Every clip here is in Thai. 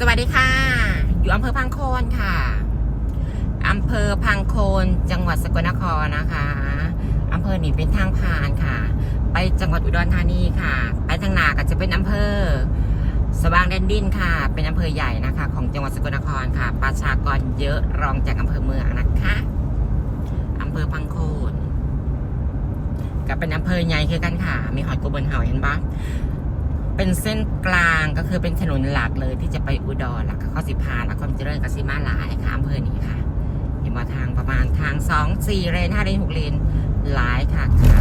สวัสดีค่ะ อยู่อำเภอพังโคนค่ะ อำเภอพังโคน จังหวัดสกลนครนะคะ อำเภอนี่เป็นทางผ่านค่ะ ไปจังหวัดอุดรธานีค่ะ ไปทางหนาก็จะเป็นอำเภอ สว่างแดนดินค่ะ เป็นอำเภอใหญ่นะคะ ของจังหวัดสกลนครค่ะ ประชากรเยอะรองจากอำเภอเมืองนะคะ อำเภอพังโคนก็เป็นอำเภอใหญ่คือกันค่ะ มีหอยกบเบินเห่าเห็นปะ เป็นเส้นกลางก็คือเป็นถนนหลักเลยที่จะไปอุดรแล้วก็เข้าสิพานแล้วก็เจริญกสิมาหลายค่ะอำเภอนี้ค่ะเห็นว่าทางประมาณทางสองสี่เลนห้าเลนหกเลนหลายค่ะค่ะ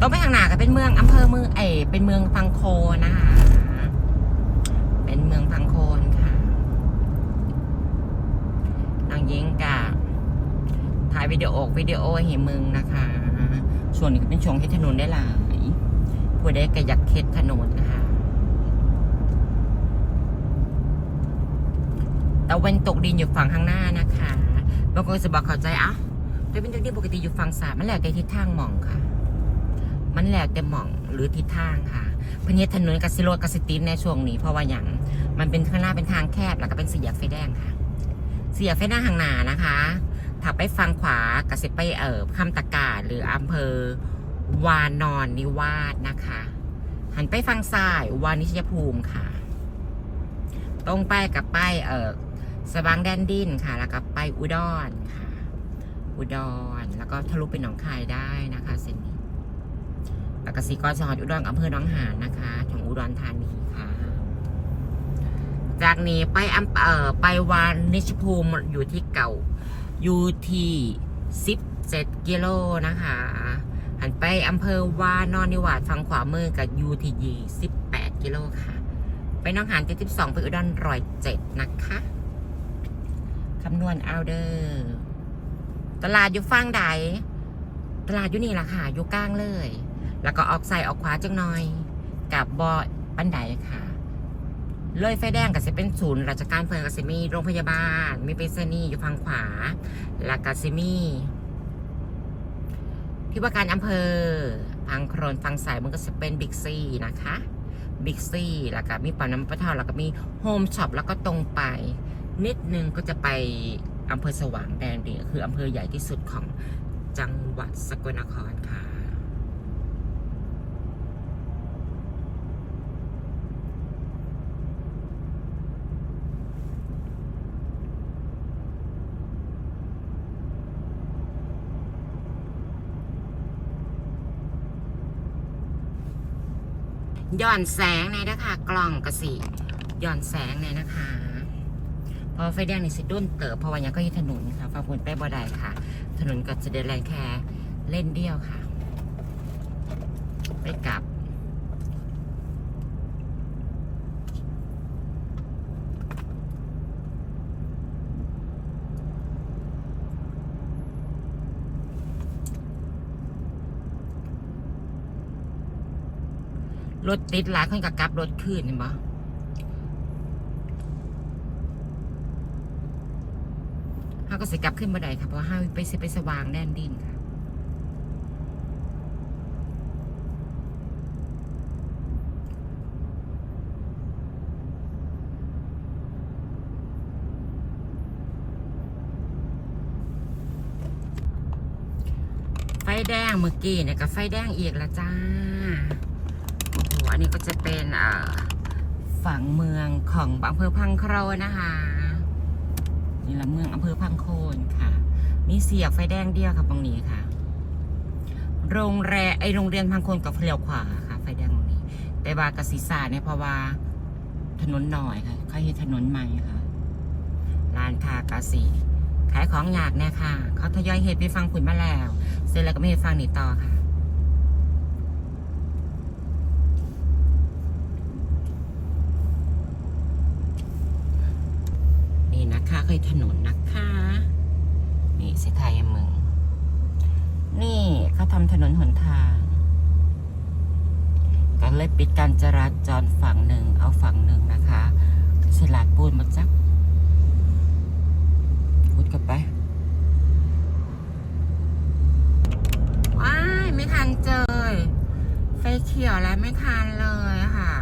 ต้องไปทางหนาก็เป็นเมืองอำเภอเมืองเอเป็นเมืองพังโคนนะคะเป็นเมืองพังโคนค่ะนางยิงกะถ่ายวิดีโอวิดีโอให้มึงนะคะช่วงนี้ก็เป็นช่วงที่ถนนได้หลาย ผู้ใดก็อยากเข็ดถนนนะคะ ตะวันตกดินอยู่ฝั่งข้างหน้านะคะบางคนจะบอกเข้าใจเอ้าตะวันตกดินปกติอยู่ฝั่งซ้ายมันแหล้วแต่ทิศทางหม่องค่ะ มันแหล้วแต่หม่องหรือทิศทางค่ะพราะนี้ถนนกสิโรดกสิตินในช่วงนี้เพราะว่าอย่างมันเป็นข้างหน้าเป็นทางแคบแล้วก็เป็นสี่แยกไฟแดงค่ะสี่แยกไฟแดงข้างหนานะคะถ้าไปฝั่งขวากสิไปเอ่อคำตะกาหรืออำเภอ วานอนนิวาสนะคะ หันไปฟังซ้ายวานิชยภูมิค่ะ ตรงไปกับไปเออสว่างแดนดินค่ะ แล้วก็ไปอุดรค่ะ อุดรแล้วก็ทะลุไปหนองคายได้นะคะเส้นนี้แล้วก็สีกรจังหวัดอุดรอำเภอหนองหานนะคะของอุดรธานีค่ะ จากนี้ไปอำเออไปวานิชภูมิอยู่ที่เก่าอยู่ที่สิบเจ็ดกิโลนะคะ หันไปอำเภอวานอนนิวาสฝั่งขวามือกับยูทียีสิบแปดกิโลค่ะ ไปน้องหานเจ็ดสิบสองไปอุดรร้อยเจ็ดนะคะคำนวณเอาเดอร์ตลาดอยู่ฟังใดตลาดอยู่นี่ล่ะค่ะอยู่กลางเลย แล้วก็ออกใส่ออกขวาจังหน่อย กับบอปันไดค่ะ เลยไฟแดงกับจะเป็นศูนย์ราชการเพื่อนกับจะมีโรงพยาบาล มีไปรษณีย์อยู่ฝั่งขวา แล้วก็จะมี ที่ว่าการอำเภอพังโครนฟังสายมันก็จะเป็นบิ๊กซีนะคะบิ๊กซีแล้วก็มีปั๊มน้ำปะเท่าแล้วก็มีโฮมช็อปแล้วก็ตรงไป นิดนึงก็จะไปอำเภอสว่างแดนดิคืออำเภอใหญ่ที่สุดของจังหวัดสกลนครค่ะ ย้อนแสงในนะคะกล่องกระสีย้อนแสงในนะคะ พอไฟแดงนี่สิด้นเติบพอวันยังก็ยึดถนนค่ะฟังคุณไปบ่ได้ค่ะ ถนนก็จะเดินแรงแค่เล่นเดียวค่ะ ไปกลับ รถติดหลายคนกับกลับรถขึ้นเห็นปะเขาก็สิกลับขึ้นบันไดค่ะเพราะว่าห้าไปสิไปสว่างแดนดินค่ะไฟแดงเมื่อกี้เนี่ยก็ไฟแดงอีกล้วจ้า อันนี้ก็จะเป็นฝั่งเมืองของอำเภอพังโคนนะคะ นี่ละเมืองอำเภอพังโคนค่ะ มีเสียกไฟแดงเดียวค่ะตรงนี้ค่ะ โรงแรมไอโรงเรียนพังโคนกับเลี้ยวขวาค่ะ ไฟแดงตรงนี้ แต่ว่ากสิศาสตร์เนี่ยเพราะว่าถนนหน่อยค่ะเขาเห็นถนนใหม่ค่ะร้านค้ากาสิขายของอยากเนี่ยค่ะ เขาทยอยเหตุไปฟังคุณมาแล้ว เสร็จแล้วก็ไม่ให้ฟังนี่ต่อค่ะ นี่นะ คะเคยถนนนะคะ นี่สิไทยเมืองนี่เขาทำถนนหนทางก็เลยปิดการจราจรฝั่งหนึ่งเอาฝั่งหนึ่งนะคะสลาดปูนมาจักพูดกันไปว้ายไม่ทันเจอไฟเขียวแล้วไม่ทันเลยค่ะ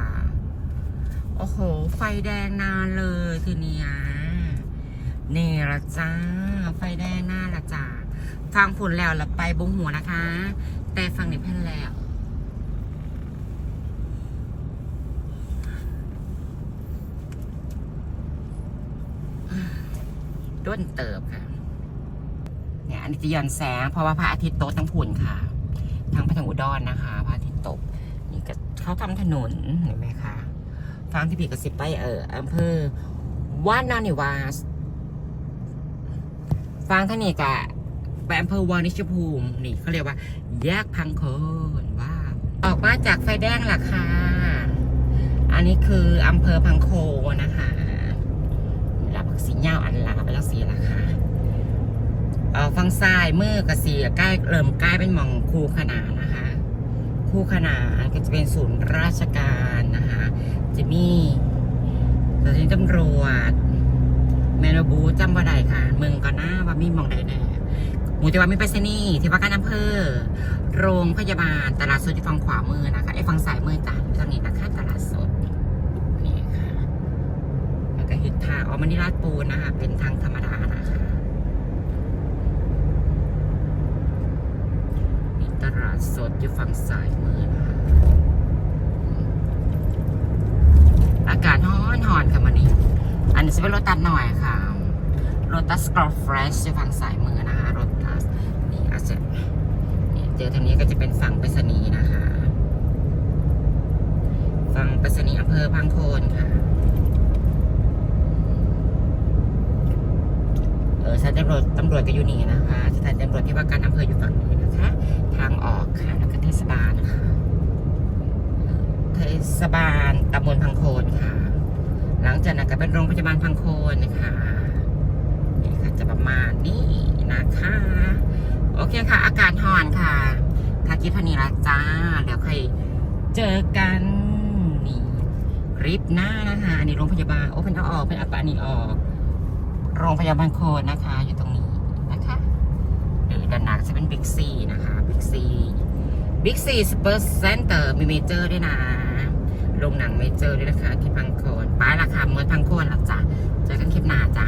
โอ้โห ไฟแดงนานเลยทีเนี้ย นี่ละจ้า ไฟแดงหน้าละจ้าฟังฝุ่นแล้วละไปบงหัวนะคะ แต่ฟังในแผ่นแล้ว ด้นเติบค่ะ เนี่ยอันนี้จะย้อนแสง เพราะว่าพระอาทิตย์ตกทั้งพุ่นค่ะ ทางไปทางอุดรนนะคะ พระอาทิตย์ตก นี่ก็เขาทำถนนเห็นไหมคะฟังที่พี่กระซิบไปเอออำเภอวานานิวาส ฟังท่านนี่กะไปอำเภอวานิชภูมิ นี่เขาเรียกว่า แยกพังโคนว้าวออกมาจากไฟแดงล่ะค่ะ อันนี้คืออำเภอพังโคนนะคะรับสีเงาอันลาไปแล้วสีละค่ะเออฟังซ้ายมือกับสีใกล้เริ่มใกล้เป็นหมองคูขนานนะคะ คู่ขนานก็จะเป็นศูนย์ราชการนะคะจะมีสถานีตำรวจ แมนบูจำว่าใดค่ะ เมืองก็น่าว่ามีมองใดแน่หมู่จังหวัดมีไปรษณีย์ที่ว่าการอำเภอ โรงพยาบาลตลาดสดที่ฝั่งขวามือนะคะไอ้ฝั่งซ้ายมือจ้ะตรงนี้นะคะตลาดสดนี่ค่ะแล้วก็หิดทางออกมานิราชปูนนะคะเป็นทางธรรมดานะคะมีตลาดสดอยู่ฝั่งซ้ายมือนะคะอากาศร้อนหอนค่ะวันนี้ อันนี้จะเป็นรถตัดหน่อยค่ะรถตัสกรอฟเฟรชอยู่ฝั่งซ้ายมือนะคะรถตัสนี่อาจจะนี่เจอทางนี้ก็จะเป็นฝั่งไปรษณีย์นะคะ ฝั่งไปรษณีย์อำเภอพังโคนค่ะเออสถานตำรวจตำรวจก็อยู่นี่นะคะสถานตำรวจที่ว่าการอำเภออยู่ฝั่งนี้นะคะ ทางออกค่ะแล้วก็เทศบาลนะคะเอ่อเทศบาลตำบลพังโคนค่ะ หลังจากนั้นก็เป็นโรงพยาบาลพังโคนนะคะนี่ค่ะจะประมาณนี้นะคะ โอเคค่ะ อากาศห่อนค่ะทากิพนีละจ้าเดี๋ยวค่อยเจอกันนี่ริบหน้านะคะอันนี่โรงพยาบาลโอ้เป็นเอาออกเป็นอาปะนี่ออก โรงพยาบาลโคนนะคะ อยู่ตรงนี้นะคะหรือด้านหน้าจะเป็นบิ๊กซีนะคะบิ๊กซีบิ๊กซีสเปอร์เซ็นเตอร์มีเมเจอร์ด้วยนะโรงหนังเมเจอร์ด้วยนะคะที่พังโคน ป้ายราคาเมื่อพังโคนหลักจ้ะเจอกันคลิปหน้าจ้า